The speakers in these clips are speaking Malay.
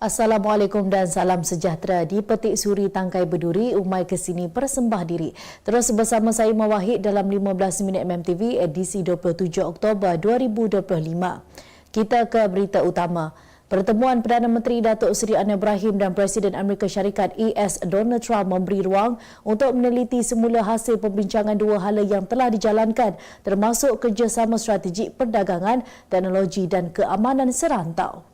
Assalamualaikum dan salam sejahtera di Petik Suri Tangkai Berduri, Umai Kesini Persembah Diri. Terus bersama saya Mawahid dalam 15 minit MMTV edisi 27 Oktober 2025. Kita ke berita utama. Pertemuan Perdana Menteri Datuk Seri Anwar Ibrahim dan Presiden Amerika Syarikat AS Donald Trump memberi ruang untuk meneliti semula hasil pembincangan dua hala yang telah dijalankan termasuk kerjasama strategik perdagangan, teknologi dan keamanan serantau.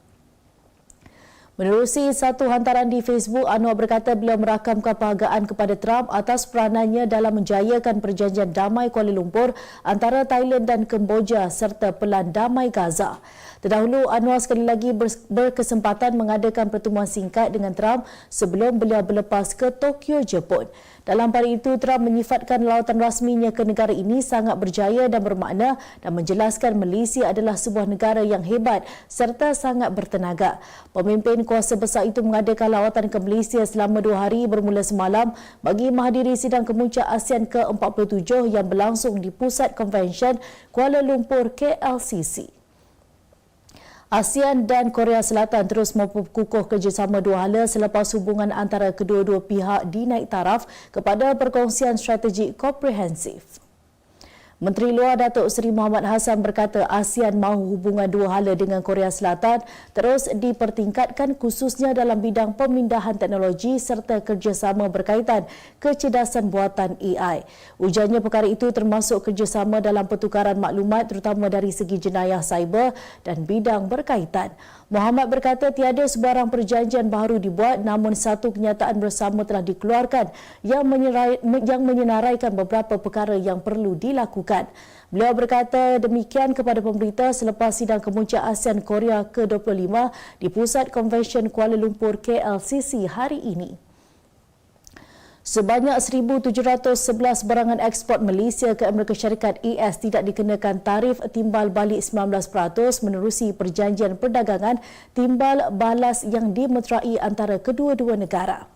Menerusi satu hantaran di Facebook, Anwar berkata beliau merakamkan penghargaan kepada Trump atas peranannya dalam menjayakan perjanjian damai Kuala Lumpur antara Thailand dan Kemboja serta pelan damai Gaza. Terdahulu, Anwar sekali lagi berkesempatan mengadakan pertemuan singkat dengan Trump sebelum beliau berlepas ke Tokyo, Jepun. Dalam pada itu, Trump menyifatkan lawatan rasminya ke negara ini sangat berjaya dan bermakna dan menjelaskan Malaysia adalah sebuah negara yang hebat serta sangat bertenaga. Pemimpin kuasa besar itu mengadakan lawatan ke Malaysia selama dua hari bermula semalam bagi menghadiri sidang kemuncak ASEAN ke-47 yang berlangsung di Pusat Convention Kuala Lumpur KLCC. ASEAN dan Korea Selatan terus memperkukuh kerjasama dua hala selepas hubungan antara kedua-dua pihak dinaik taraf kepada perkongsian strategik komprehensif. Menteri Luar Datuk Seri Muhammad Hassan berkata ASEAN mahu hubungan dua hala dengan Korea Selatan terus dipertingkatkan khususnya dalam bidang pemindahan teknologi serta kerjasama berkaitan kecerdasan buatan AI. Ujarnya perkara itu termasuk kerjasama dalam pertukaran maklumat terutama dari segi jenayah cyber dan bidang berkaitan. Muhammad berkata tiada sebarang perjanjian baru dibuat namun satu kenyataan bersama telah dikeluarkan yang, menyerai, yang menyenaraikan beberapa perkara yang perlu dilakukan. Beliau berkata demikian kepada pemberita selepas sidang kemuncak ASEAN Korea ke-25 di Pusat Convention Kuala Lumpur KLCC hari ini. Sebanyak 1,711 barangan ekspor Malaysia ke Amerika Syarikat AS tidak dikenakan tarif timbal balik 19% menerusi perjanjian perdagangan timbal balas yang dimeterai antara kedua-dua negara.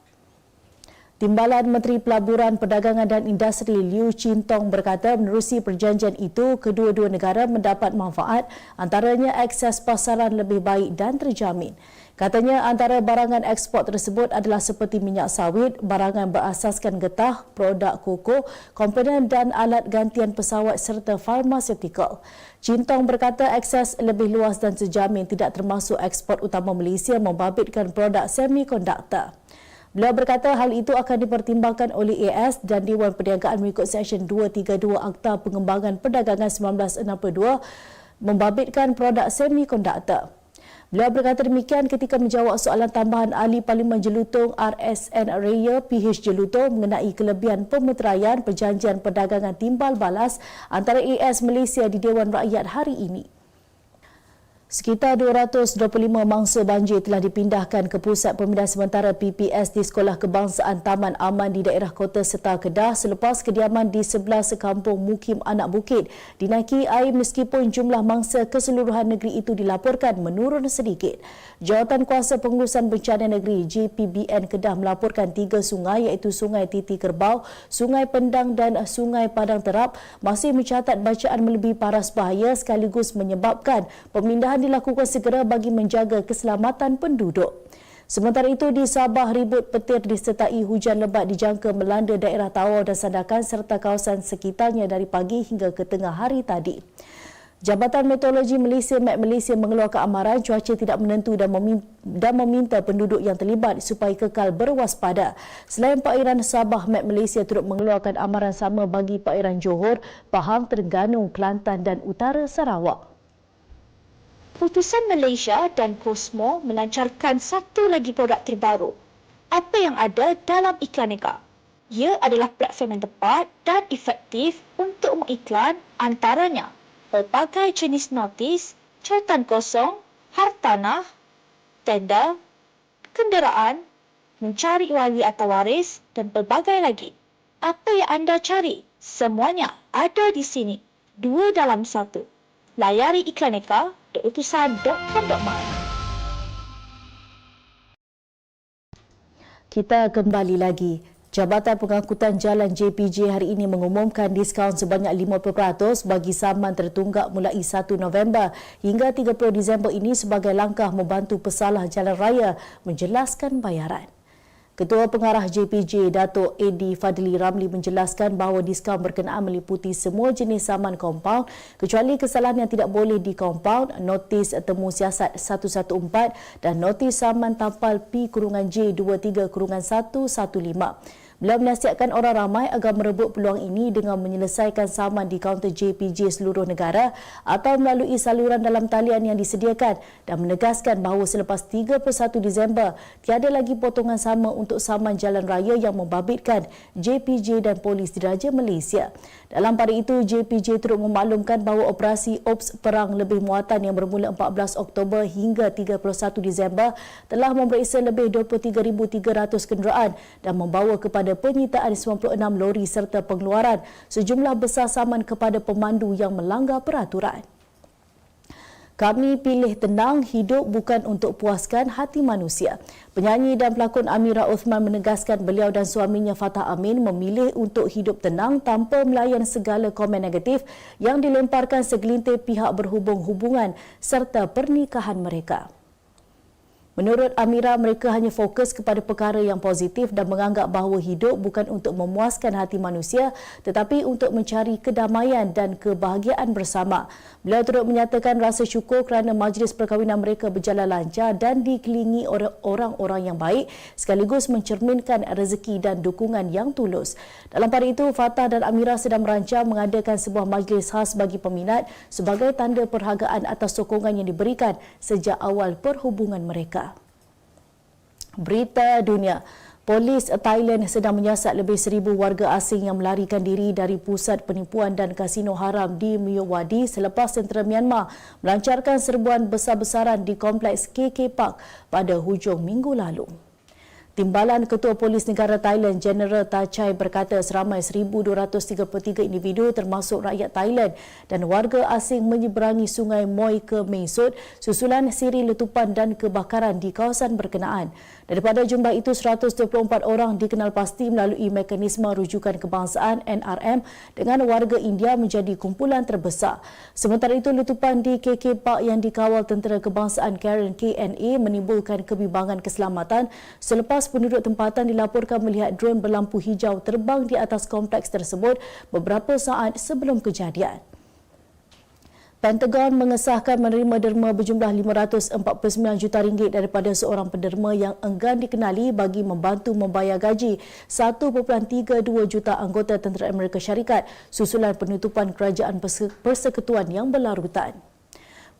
Timbalan Menteri Pelaburan Perdagangan dan Industri Liu Chin Tong berkata menerusi perjanjian itu, kedua-dua negara mendapat manfaat antaranya akses pasaran lebih baik dan terjamin. Katanya antara barangan ekspor tersebut adalah seperti minyak sawit, barangan berasaskan getah, produk koko, komponen dan alat gantian pesawat serta farmasetikal. Chin Tong berkata akses lebih luas dan terjamin tidak termasuk ekspor utama Malaysia membabitkan produk semikonduktor. Beliau berkata hal itu akan dipertimbangkan oleh AS dan Dewan Perniagaan mengikut Seksyen 232 Akta Pengembangan Perdagangan 1962 membabitkan produk semikonduktor. Beliau berkata demikian ketika menjawab soalan tambahan ahli Parlimen Jelutong RSN Raya PH Jelutong mengenai kelebihan pemeteraian perjanjian perdagangan timbal balas antara AS Malaysia di Dewan Rakyat hari ini. Sekitar 225 mangsa banjir telah dipindahkan ke Pusat Pemindahan Sementara PPS di Sekolah Kebangsaan Taman Aman di daerah Kota Setar Kedah selepas kediaman di sebelah sekampung Mukim Anak Bukit dinaiki air meskipun jumlah mangsa keseluruhan negeri itu dilaporkan menurun sedikit. Jawatan Kuasa Pengurusan Bencana Negeri JPBN Kedah melaporkan tiga sungai iaitu Sungai Titi Kerbau, Sungai Pendang dan Sungai Padang Terap masih mencatat bacaan melebihi paras bahaya sekaligus menyebabkan pemindahan dilakukan segera bagi menjaga keselamatan penduduk. Sementara itu di Sabah ribut petir disertai hujan lebat dijangka melanda daerah Tawau dan Sandakan serta kawasan sekitarnya dari pagi hingga ke tengah hari tadi. Jabatan Meteorologi Malaysia Met Malaysia mengeluarkan amaran cuaca tidak menentu dan meminta penduduk yang terlibat supaya kekal berwaspada. Selain Perairan Sabah, Met Malaysia turut mengeluarkan amaran sama bagi Perairan Johor, Pahang, Terengganu, Kelantan dan Utara Sarawak. Putusan Malaysia dan Cosmo melancarkan satu lagi produk terbaru. Apa yang ada dalam iklan Eka? Ia adalah platform yang tepat dan efektif untuk mengiklan antaranya pelbagai jenis notis, cartan kosong, hartanah, tenda, kenderaan, mencari wali atau waris dan pelbagai lagi. Apa yang anda cari? Semuanya ada di sini. Dua dalam satu. Layari iklan Eka utusan.com.my Kita kembali lagi. Jabatan Pengangkutan Jalan JPJ hari ini mengumumkan diskaun sebanyak 50% bagi saman tertunggak mulai 1 November hingga 30 Disember ini sebagai langkah membantu pesalah jalan raya menjelaskan bayaran. Ketua Pengarah JPJ Datuk Edi Fadli Ramli menjelaskan bahawa diskaun berkenaan meliputi semua jenis saman kompaun kecuali kesalahan yang tidak boleh di kompaun, notis temu siasat 114 dan notis saman tampal P-J23-115. Beliau menasihatkan orang ramai agar merebut peluang ini dengan menyelesaikan saman di kaunter JPJ seluruh negara atau melalui saluran dalam talian yang disediakan dan menegaskan bahawa selepas 31 Disember tiada lagi potongan sama untuk saman jalan raya yang membabitkan JPJ dan Polis Diraja Malaysia. Dalam pada itu, JPJ turut memaklumkan bahawa operasi OPS Perang Lebih Muatan yang bermula 14 Oktober hingga 31 Disember telah memeriksa lebih 23,300 kenderaan dan membawa kepada penyitaan 96 lori serta pengeluaran sejumlah besar saman kepada pemandu yang melanggar peraturan. Kami pilih tenang, hidup bukan untuk puaskan hati manusia. Penyanyi dan pelakon Amira Uthman menegaskan beliau dan suaminya Fatah Amin memilih untuk hidup tenang tanpa melayan segala komen negatif yang dilemparkan segelintir pihak berhubung hubungan serta pernikahan mereka. Menurut Amira, mereka hanya fokus kepada perkara yang positif dan menganggap bahawa hidup bukan untuk memuaskan hati manusia tetapi untuk mencari kedamaian dan kebahagiaan bersama. Beliau turut menyatakan rasa syukur kerana majlis perkahwinan mereka berjalan lancar dan dikelilingi orang-orang yang baik sekaligus mencerminkan rezeki dan dukungan yang tulus. Dalam pada itu, Fatah dan Amira sedang merancang mengadakan sebuah majlis khas bagi peminat sebagai tanda perhargaan atas sokongan yang diberikan sejak awal perhubungan mereka. Berita dunia. Polis Thailand sedang menyiasat lebih seribu warga asing yang melarikan diri dari pusat penipuan dan kasino haram di Miyawadi selepas tentera Myanmar melancarkan serbuan besar-besaran di kompleks KK Park pada hujung minggu lalu. Timbalan Ketua Polis Negara Thailand General Tachai berkata seramai 1,233 individu termasuk rakyat Thailand dan warga asing menyeberangi sungai Moi ke Mengsut susulan siri letupan dan kebakaran di kawasan berkenaan. Daripada jumlah itu, 124 orang dikenal pasti melalui mekanisme rujukan kebangsaan NRM dengan warga India menjadi kumpulan terbesar. Sementara itu, letupan di KK Park yang dikawal Tentera Kebangsaan Karen KNA menimbulkan kebimbangan keselamatan selepas penduduk tempatan dilaporkan melihat drone berlampu hijau terbang di atas kompleks tersebut beberapa saat sebelum kejadian. Pentagon mengesahkan menerima derma berjumlah 549 juta ringgit daripada seorang penderma yang enggan dikenali bagi membantu membayar gaji 1.32 juta anggota tentera Amerika Syarikat susulan penutupan kerajaan persekutuan yang berlarutan.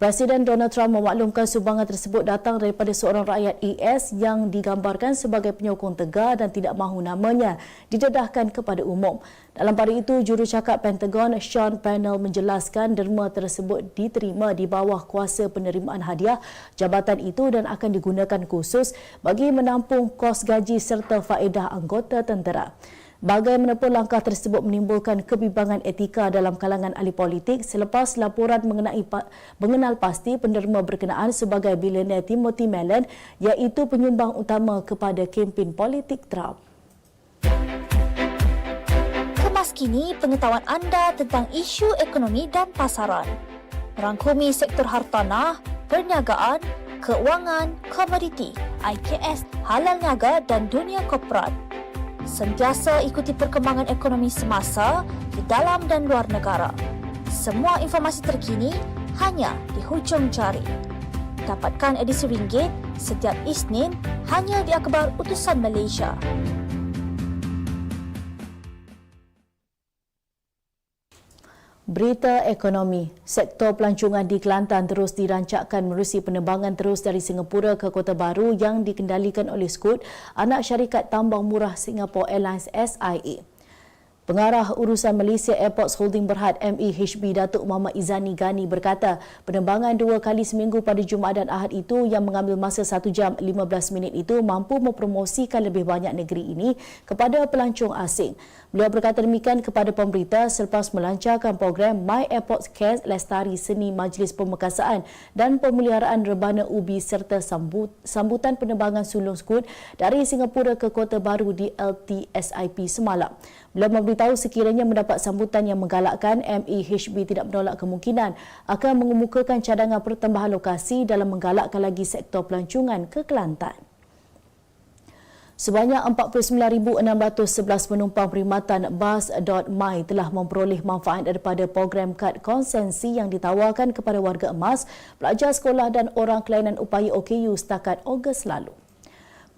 Presiden Donald Trump memaklumkan sumbangan tersebut datang daripada seorang rakyat AS yang digambarkan sebagai penyokong tegar dan tidak mahu namanya didedahkan kepada umum. Dalam pada itu, jurucakap Pentagon Sean Pennell menjelaskan derma tersebut diterima di bawah kuasa penerimaan hadiah jabatan itu dan akan digunakan khusus bagi menampung kos gaji serta faedah anggota tentera. Bagaimanapun langkah tersebut menimbulkan kebimbangan etika dalam kalangan ahli politik selepas laporan mengenai mengenal pasti penderma berkenaan sebagai bilioner Timothy Mellon iaitu penyumbang utama kepada kempen politik Trump. Kemas kini pengetahuan anda tentang isu ekonomi dan pasaran. Merangkumi sektor hartanah, perniagaan, keuangan, komoditi, IKS, halal niaga dan dunia korporat sentiasa ikuti perkembangan ekonomi semasa di dalam dan luar negara. Semua informasi terkini hanya di hujung jari. Dapatkan edisi ringgit setiap Isnin hanya di Akhbar Utusan Malaysia. Berita ekonomi. Sektor pelancongan di Kelantan terus dirancangkan menerusi penerbangan terus dari Singapura ke Kota Baru yang dikendalikan oleh Scoot, anak syarikat tambang murah Singapore Airlines SIA. Pengarah Urusan Malaysia Airports Holding Berhad MEHB Datuk Muhammad Izani Gani berkata penerbangan dua kali seminggu pada Jumaat dan Ahad itu yang mengambil masa 1 jam 15 minit itu mampu mempromosikan lebih banyak negeri ini kepada pelancong asing. Beliau berkata demikian kepada pemberita selepas melancarkan program My Airport Cares Lestari Seni Majlis Pemekasaan dan Pemeliharaan Rebana Ubi serta sambut, sambutan penerbangan sulung skut dari Singapura ke Kota Baru di LTSIP semalam. Beliau memberitahu sekiranya mendapat sambutan yang menggalakkan, MEHB tidak menolak kemungkinan akan mengemukakan cadangan pertambahan lokasi dalam menggalakkan lagi sektor pelancongan ke Kelantan. Sebanyak 49,611 penumpang perkhidmatan bus.my telah memperoleh manfaat daripada program kad konsensi yang ditawarkan kepada warga emas, pelajar sekolah dan orang kelainan upaya OKU setakat Ogos lalu.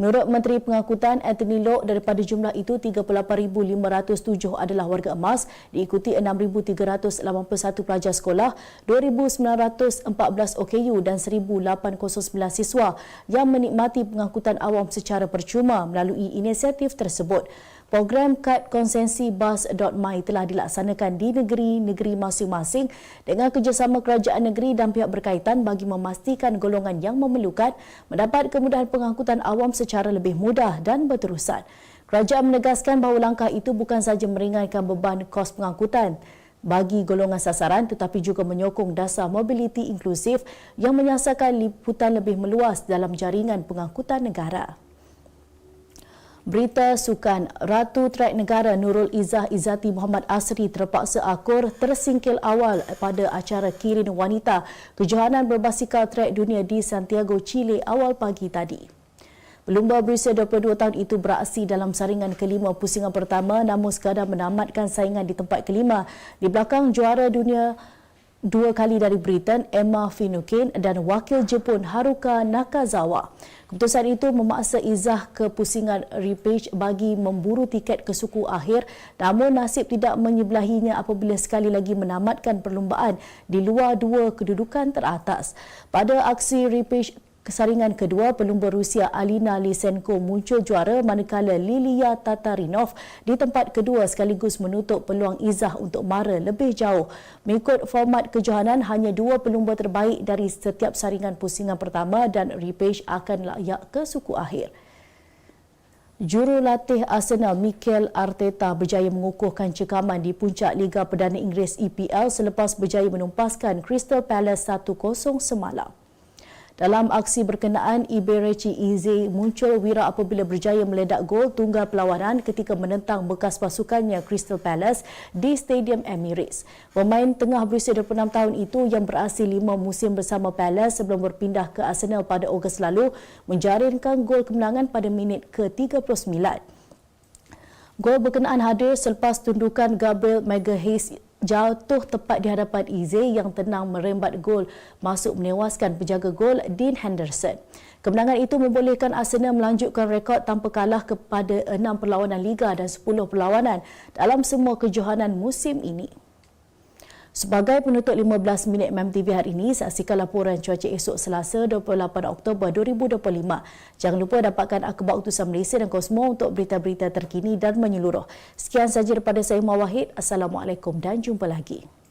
Menurut Menteri Pengangkutan Anthony Loke, daripada jumlah itu 38,507 adalah warga emas, diikuti 6,381 pelajar sekolah, 2,914 OKU dan 1,809 siswa yang menikmati pengangkutan awam secara percuma melalui inisiatif tersebut. Program kad konsensi bus.my telah dilaksanakan di negeri-negeri masing-masing dengan kerjasama kerajaan negeri dan pihak berkaitan bagi memastikan golongan yang memerlukan mendapat kemudahan pengangkutan awam secara lebih mudah dan berterusan. Kerajaan menegaskan bahawa langkah itu bukan sahaja meringankan beban kos pengangkutan bagi golongan sasaran tetapi juga menyokong dasar mobiliti inklusif yang menyasarkan liputan lebih meluas dalam jaringan pengangkutan negara. Berita sukan Ratu Trek Negara Nurul Izzah Izzati Muhammad Asri terpaksa akur tersingkil awal pada acara Kirin Wanita kejohanan berbasikal trek dunia di Santiago, Chile awal pagi tadi. Pelumba berusia 22 tahun itu beraksi dalam saringan kelima pusingan pertama namun sekadar menamatkan saingan di tempat kelima di belakang juara dunia dua kali dari Britain Emma Finucane dan wakil Jepun Haruka Nakazawa. Keputusan itu memaksa Izzah ke pusingan repage bagi memburu tiket ke suku akhir namun nasib tidak menyebelahinya apabila sekali lagi menamatkan perlumbaan di luar dua kedudukan teratas. Pada aksi repage Kesaringan kedua, pelumba Rusia Alina Lisenko muncul juara manakala Lilia Tatarinov di tempat kedua sekaligus menutup peluang Izzah untuk mara lebih jauh. Mengikut format kejohanan, hanya dua pelumba terbaik dari setiap saringan pusingan pertama dan repage akan layak ke suku akhir. Jurulatih Arsenal Mikel Arteta berjaya mengukuhkan cekaman di puncak Liga Perdana Inggeris EPL selepas berjaya menumpaskan Crystal Palace 1-0 semalam. Dalam aksi berkenaan, Iberechi Ize muncul wira apabila berjaya meledak gol tunggal perlawanan ketika menentang bekas pasukannya Crystal Palace di Stadium Emirates. Pemain tengah berusia 26 tahun itu yang berasal lima musim bersama Palace sebelum berpindah ke Arsenal pada Ogos lalu menjaringkan gol kemenangan pada minit ke-39. Gol berkenaan hadir selepas tundukan Gabriel Magalhaes jatuh tepat di hadapan Ize yang tenang merembat gol masuk menewaskan penjaga gol Dean Henderson. Kemenangan itu membolehkan Arsenal melanjutkan rekod tanpa kalah kepada 6 perlawanan Liga dan 10 perlawanan dalam semua kejohanan musim ini. Sebagai penutup 15 minit MMTV hari ini, saksikan laporan cuaca esok Selasa 28 Oktober 2025. Jangan lupa dapatkan akhbar utusan Malaysia dan Kosmo untuk berita-berita terkini dan menyeluruh. Sekian sahaja daripada saya Mawahid. Assalamualaikum dan jumpa lagi.